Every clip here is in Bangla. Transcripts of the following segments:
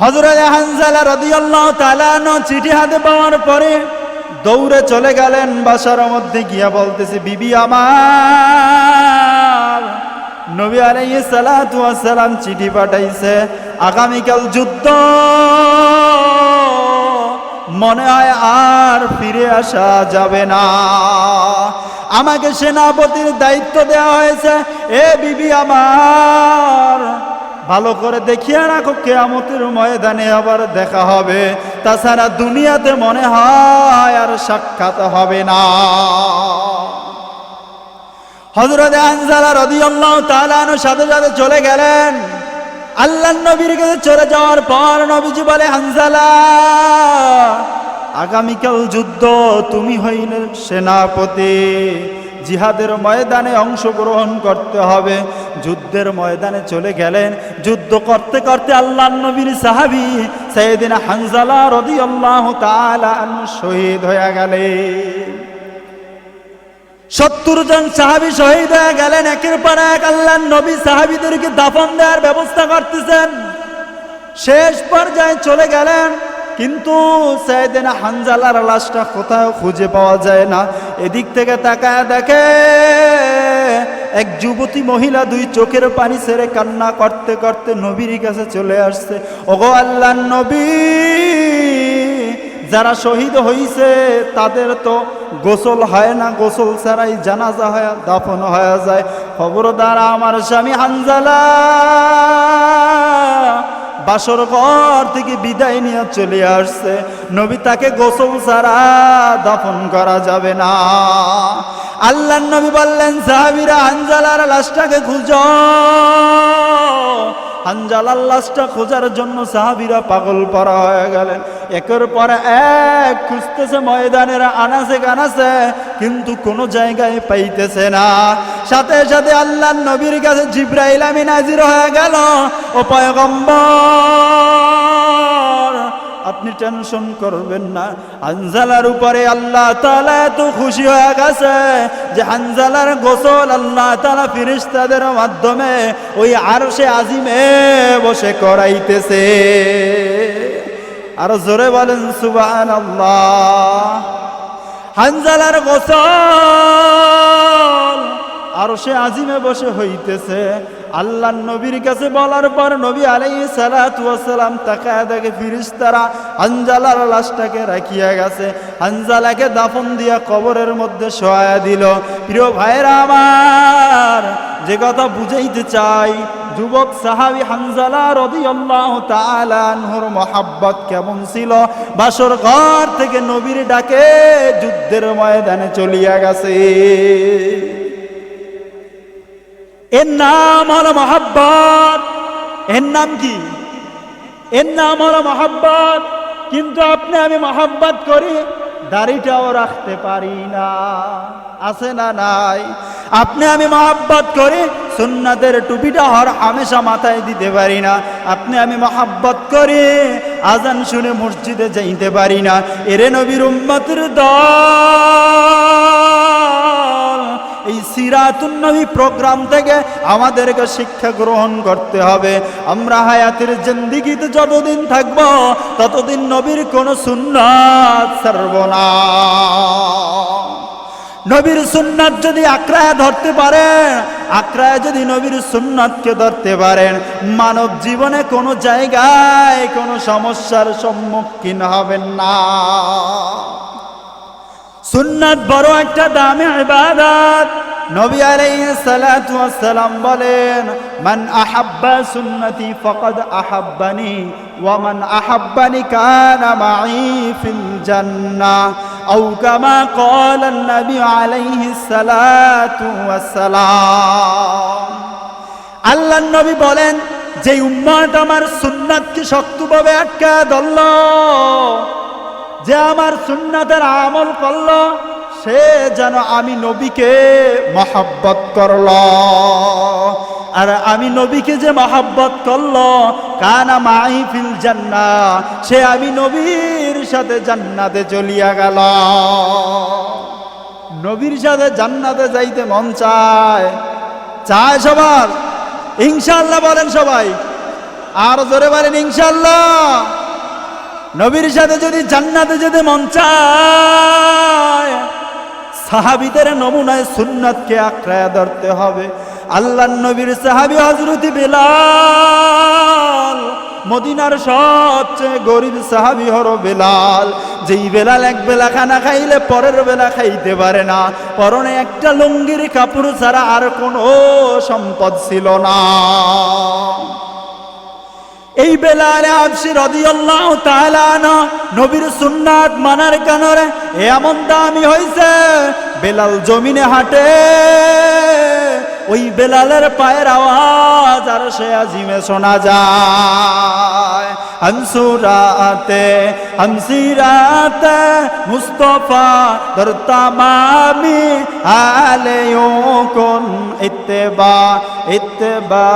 হজরত হানজালা রাদিয়াল্লাহু তাআলা আনহু চিঠি হাতে পাওয়ার পরে দৌড়ে চলে গেলেন বাসার মধ্যে গিয়া বলতেছে, বিবি আমার। নবী ওয়াস সালাম চিঠি পাঠাইছে, আগামীকাল যুদ্ধ। মনে হয় আর ফিরে আসা যাবে না। আমাকে সেনাপতির দায়িত্ব দেওয়া হয়েছে। এ বিবি আমার। ভালো করে দেখিয়া রাখো, কেয়ামতের ময়দানে আবার দেখা হবে। তাছাড়া দুনিয়াতে মনে হয় আর সাক্ষাৎ হবে না। হজরত আনজালা রাদিয়াল্লাহু তাআলা আনহু সাথে সাথে চলে গেলেন। আল্লাহর নবীর কাছে চলে যাওয়ার পর নবীজি বলে হানজালা আগামীকাল যুদ্ধ, তুমি হইলে সেনাপতি। জিহাদের ময়দানে অংশগ্রহণ করতে হবে। যুদ্ধের ময়দানে চলে গেলেন। যুদ্ধ করতে করতে আল্লাহ নবীর সাহাবি সেদিন হানজালা তাআলা আনহু শহীদ হয়ে গেলেন। সত্তর জন সাহাবি শহীদ হয়ে গেলেন। একের পর এক আল্লাহ নবী সাহাবিদেরকে দাফন দেওয়ার ব্যবস্থা করতেছেন। শেষ পর্যায়ে চলে গেলেন। কিন্তু সেদিন হানজালার লাশটা কোথাও খুঁজে পাওয়া যায় না। এদিক থেকে তাকায় দেখে এক যুবতী মহিলা দুই চোখের পানি ছেড়ে কান্না করতে করতে নবীর কাছে চলে আসছে। ওগো আল্লাহ নবী, যারা শহীদ হইছে তাদের তো গোসল হয় না, গোসল ছাড়াই জানাজা হয়, দাফন হয়ে যায়। খবর দ্বারা আমার স্বামী হানজালা। বাসর ঘর থেকে বিদায় নিয়ে চলে আসছে। নবী তাকে গোসল ছাড়া দাফন করা যাবে না। আল্লাহ নবী বললেন, সাহাবিরা আঞ্জালার লাশটাকে খুঁজো হানজালার লাশটা খোঁজার জন্য সাহাবিরা পাগল পরা হয়ে গেলেন। একের পর এক খুঁজতেছে ময়দানের আনাসে কানাসে কিন্তু কোনো জায়গায় পাইতেছে না। সাথে সাথে আল্লাহ নবীর কাছে জিব্রাইল আমি নাজির হয়ে গেল। ও পয়গম্বর! আপনি টেনশন করবেন না। হানজালার উপরে আল্লাহ তালা এত খুশি হয়ে গেছে যে হানজালার গোসল আল্লাহ তাআলা ফিরিস্তাদের মাধ্যমে ওই আরশে আজিমে বসে করাইতেছে। আর জোরে বলেন, সুবহানাল্লাহ। হানজালার গোসল আর সে আজিমে বসে হইতেছে। আল্লাহ নবীর কাছে বলার পর নবী আলাই সালাম তাকায় দেখে ফিরিস্তারা হানজালার লাশটাকে রাখিয়া গেছে। হানজালাকে দাফন দিয়া কবরের মধ্যে সহায়া দিল। প্রিয় ভাইরা আমার, যে কথা বুঝাইতে চাই, যুবক সাহাবি হানজালা রাদিয়াল্লাহু তাআলা আনহুর মহাব্বত কেমন ছিল? বাসর ঘর থেকে নবীর ডাকে যুদ্ধের ময়দানে চলিয়া গেছে। এর নাম হলো মহাব্বত। এর নাম কি? এর নাম হলো মহাব্বত। কিন্তু আপনি আমি মহাব্বত করি, দাড়িটাও রাখতে পারি না। আছে না নাই? আপনি আমি মহাব্বত করি, সুন্নাতের টুপিটা হর হামেশা মাথায় দিতে পারি না। আপনি আমি মহাব্বত করি, আজান শুনে মসজিদে যাইতে পারি না। এরে নবীর উম্মতের দল। এই সিরাতুন নবী প্রোগ্রাম থেকে আমাদেরকে শিক্ষা গ্রহণ করতে হবে। আমরা হায়াতের জিন্দিগিতে যতদিন থাকব, ততদিন নবীর কোনো সুন্নাত ছাড়ব না। নবীর সুন্নাত যদি আক্রায় ধরতে পারেন আক্রায় যদি নবীর সুন্নাতকে ধরতে পারেন, মানব জীবনে কোনো জায়গায় কোনো সমস্যার সম্মুখীন হবেন না। সুন্নাত বড় একটা দামি ইবাদত। নবী আলাইহিস সালাতু ওয়াস বলেন, মান আহাব্বা সুন্নতি ফাকাদ আহাব্বানি, ওয়া মান আহাব্বানি কানা মাই ফিল জান্নাহ আও কামা ক্বালা নবী আলাইহিস সালাতু ওয়াস সালাম আল্লাহর নবী বলেন যে উম্মত আমার সুন্নাতকে শক্তভাবে আটকা ধরল যে আমার সুন্নাতের আমল করল, সে যেন আমি নবীকে মহাব্বত করল। আর আমি নবীকে যে মহাব্বত করল, কানা মাহিফিল জান্না, সে আমি নবীর সাথে জান্নাতে চলিয়া গেল। নবীর সাথে জান্নাতে যাইতে মন চায়। চায় সবার। ইনশাল্লাহ বলেন সবাই। আর জোরে বলেন ইনশাল্লাহ নবীর সাথে যদি জান্নাতে যেতে মন চায়, সাহাবিদের নমুনায় সুন্নাতকে আঁকড়ায় ধরতে হবে। আল্লাহ নবীর সাহাবি হজরতি বেলাল, মদিনার সবচেয়ে গরিব সাহাবি হর বেলাল। যেই বেলাল এক বেলা খানা খাইলে পরের বেলা খাইতে পারে না। পরনে একটা লুঙ্গির কাপড় ছাড়া আর কোনো সম্পদ ছিল না। এই বেলারে আবসি রাদিয়াল্লাহু তাআলা না নবীর সুন্নাত মানার কারণে এমন দামি হইছে, বেলাল জমিনে হাঁটে। ওই বেলালের পায়ের আওয়াজ আর সে আজিমে শোনা যায়। হমসুরাতে হমসিরাতে মুস্তফা দর তামামি আলে কোন ইত্তেবা ইত্তেবা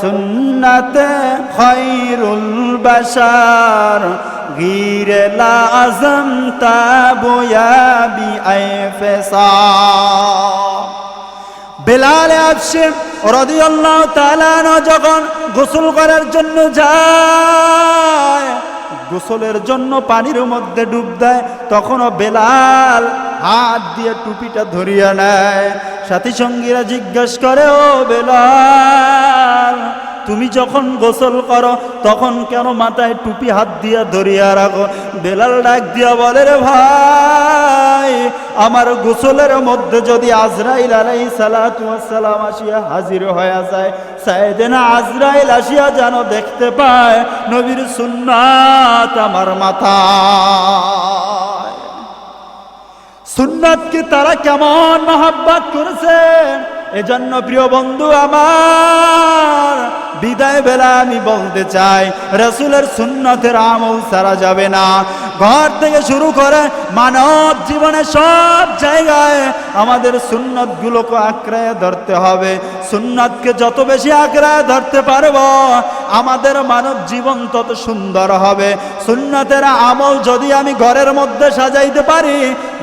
সুন্নতে খৈরুল বশার। গির লাজম তাবুয়াবি আই ফেসা বেলাল আসছে, রদিয়াল্লাহ তালানো যখন গোসল করার জন্য যায়, গোসলের জন্য পানির মধ্যে ডুব দেয়, তখনও বেলাল হাত দিয়ে টুপিটা ধরিয়া নেয়। সাথী সঙ্গীরা জিজ্ঞেস করে, ও বেলাল, তুমি যখন গোসল করো, তখন কেন মাথায় টুপি হাত দিয়া ধরিয়া রাখো? বেলাল ডাক দিয়া বলে, রে ভাই আমার গোসলের মধ্যে যদি আজরাইল আলাই সালাম আসিয়া হাজির হয়ে যায় সাইদেনা আজরাইল আসিয়া যেন দেখতে পায় নবীর সুন্নাত আমার মাথায়। সুন্নাতকে তারা কেমন মহাব্বাত করেছে এজন্য প্রিয় বন্ধু আমার বিদায় বেলা আমি বলতে চাই, রসুলের সুন্নতের আমল সারা যাবে না। ঘর থেকে শুরু করে মানব জীবনে সব জায়গায় আমাদের সুন্নত গুলোকে আঁকড়ায় ধরতে হবে। সুন্নতকে যত বেশি আঁকড়ায় ধরতে পারব আমাদের মানব জীবন তত সুন্দর হবে। সুন্নতের আমল যদি আমি ঘরের মধ্যে সাজাইতে পারি,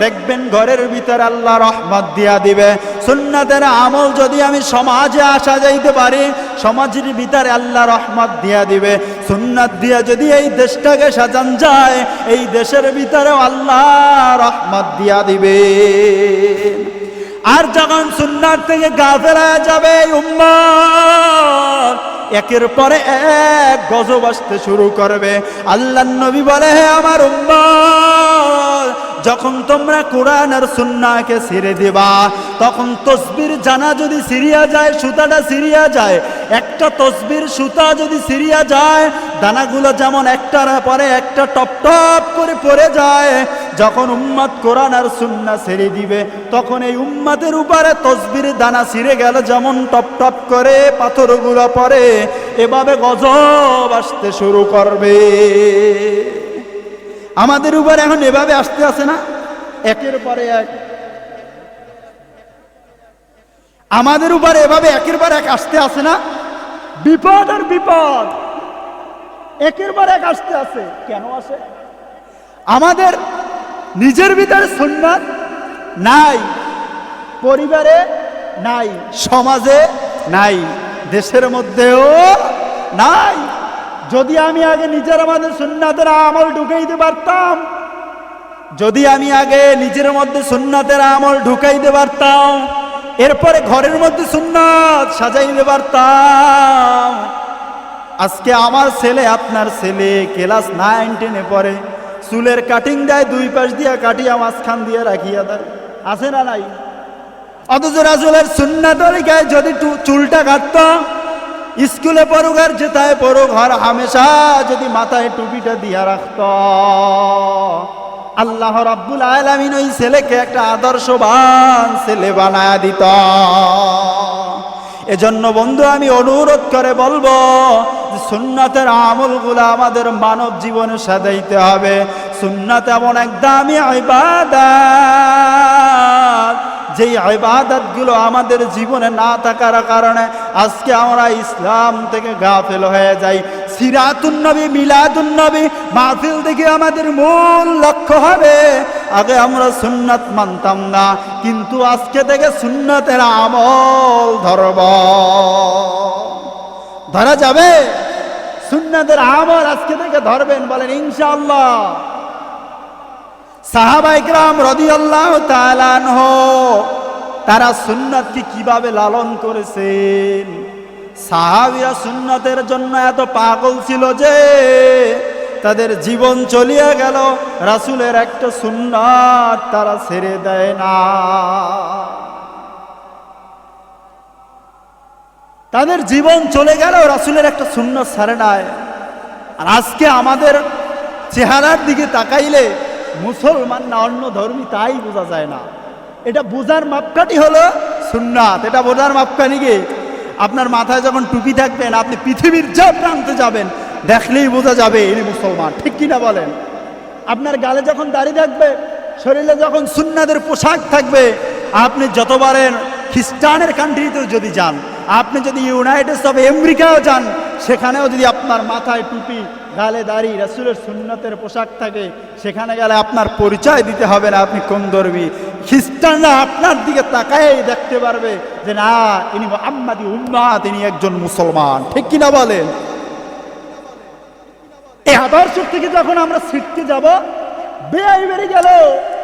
দেখবেন ঘরের ভিতরে আল্লাহ রহমত দিয়া দিবে। সুন্নতের আমল যদি আমি সমাজে আসা যাইতে পারি, সমাজের ভিতরে আল্লাহ রহমত দিয়া দিবে। সুন্নাত দিয়া যদি এই দেশটাকে সাজান যায়, এই দেশের ভিতরে আল্লাহ রহমত দিয়া দিবে। আর যখন সুন্নার থেকে গাফেরা যাবে, এই উম্মত একের পরে এক গজব আসতে শুরু করবে। আল্লাহ নবী বলে, হে আমার যখন তোমরা কোরআন আর সুন্নাকে ছিঁড়ে দিবা, তখন তসবির জানা যদি সিরিয়া যায়, সুতাটা সিরিয়া যায়, একটা তসবির, সুতা যদি সিরিয়া যায়, দানাগুলো যেমন একটার পরে একটা টপ টপ করে পড়ে যায় যখন উম্মাদ কোরআন আর সুন্না ছেড়ে দিবে, তখন এই উম্মাদের উপরে তসবির দানা ছিঁড়ে গেল, যেমন টপ টপ করে পাথরগুলো পরে এভাবে গজব আসতে শুরু করবে। আমাদের উপরে এখন এভাবে আসতে আসে না? একের পরে এক। আমাদের উপরে এভাবে একের পর এক আসতে আসে না? বিপদ আর বিপদ। একের পর এক আসতে আসে কেন আসে? আমাদের নিজের ভিতরে সুন্নাত নাই, পরিবারে নাই, সমাজে নাই, দেশের মধ্যেও নাই। যদি আমি আগে নিজের মধ্যে সুন্নাতের আমল ঢুকাইতে পারতাম, যদি আমি আগে নিজের মধ্যে সুন্নাতের আমল ঢুকাইতে পারতাম, এরপরে ঘরের মধ্যে সুন্নাত সাজাইতে পারতাম। আজকে আমার ছেলে, আপনার ছেলে, ক্লাস নাইন, টেনে পড়ে। চুলের কাটিং দেয়, দুই পাশ দিয়া কাটিয়া মাঝখান দিয়ে রাখিয়া দেয়। আছে না নাই? অথচ রাজুলের সুন্না তরিকায় যদি চুলটা কাটত, স্কুলে পড়ুক আর যেতায় পড়ুক আর হামেশা যদি মাথায় টুপিটা দিয়া রাখত। আল্লাহ রাব্বুল আলামিন ওই ছেলেকে একটা আদর্শবান ছেলে বানায় দিত। এজন্য বন্ধু, আমি অনুরোধ করে বলব সুন্নাতের আমলগুলো আমাদের মানব জীবনে সাজাইতে হবে। সুন্নাত এমন এক দামি ইবাদত। যেই ইবাদতগুলো আমাদের জীবনে না থাকার কারণে আজকে আমরা ইসলাম থেকে গাফেল হয়ে যাই। সিরাতুন নবী, মিলাদুন মাহফিল দেখে আমাদের মূল লক্ষ্য হবে। আগে আমরা সুন্নাত মানতাম না, কিন্তু আজকে থেকে সুন্নাতের আমল ধরব। ধরা যাবে? সুন্নাতের আমল আজকে থেকে ধরবেন, বলেন, ইনশাআল্লাহ। সাহাবা ইকরাম রদিয়াল্লাহ তাআলাহ তারা সুন্নাতকে কীভাবে লালন করেছেন? সাহাবিরা সুন্নাতের জন্য এত পাগল ছিল যে, তাদের জীবন চলিয়ে গেল, রাসূলের একটা সুন্নাত তারা ছেড়ে দেয় না। তাদের জীবন চলে গেল, রাসুলের একটা ছাড়ে নাই। আর আজকে আমাদের চেহারার দিকে তাকাইলে মুসলমান না অন্য ধর্মী তাই বোঝা যায় না। এটা বোঝার মাপকাঠি হলো সুন্নাত। এটা বোঝার মাপকাঠি কি? আপনার মাথায় যখন টুপি থাকবেন, আপনি পৃথিবীর যা প্রান্তে যাবেন, দেখলেই বোঝা যাবে ইনি মুসলমান। ঠিক কিনা বলেন? আপনার গালে যখন দাড়ি থাকবে, শরীরে যখন সুন্নাদের পোশাক থাকবে, আপনি যতবারের খ্রিস্টানের কান্ট্রিতেও যদি যান, আপনি যদি ইউনাইটেড অফ আমেরিকাও যান, সেখানেও যদি আপনার মাথায় টুপি, গালে দাড়ি, রাসুলের সুন্নতের পোশাক থাকে, সেখানে গেলে আপনার পরিচয় দিতে হবে না, আপনি কোন ধর্মী। খ্রিস্টানরা আপনার দিকে তাকাই দেখতে পারবে যে, না, ইনি আম্মাদি উম্মা তিনি একজন মুসলমান। ঠিক কিনা বলেন? এই আদর্শ থেকে যখন আমরা ছিটকে যাব বেআই বেড়ে গেল।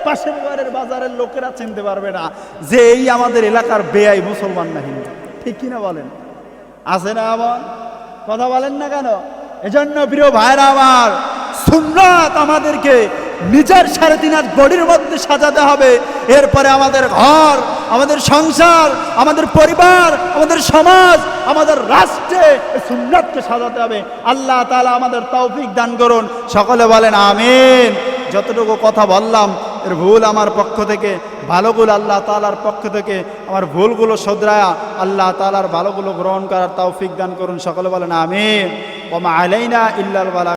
পাশের বাড়ির বাজারের লোকেরা চিনতে পারবে না যে এই আমাদের এলাকার বেআই মুসলমান না হিন্দু। ঠিক কিনা বলেন? আছে না আমার কথা বলেন না কেন? এজন্য প্রিয় ভাইরা আমার, সুন্নাত আমাদেরকে নিজের সাড়ে তিন বডির মধ্যে সাজাতে হবে। এরপরে আমাদের ঘর, আমাদের সংসার, আমাদের পরিবার, আমাদের সমাজ, আমাদের রাষ্ট্রে সুন্নাতকে সাজাতে হবে। আল্লাহ তালা আমাদের তৌফিক দান করুন। সকলে বলেন আমিন। যতটুকু কথা বললাম এর ভুল আমার পক্ষ থেকে ভালোগুলো আল্লাহ তালার পক্ষ থেকে, আমার ভুলগুলো শোধরায়া আল্লাহ তালার ভালোগুলো গ্রহণ করার তাও ফিক দান করুন, সকলে বলেন আমি ওমা আলাইনা ইল্লাল বালা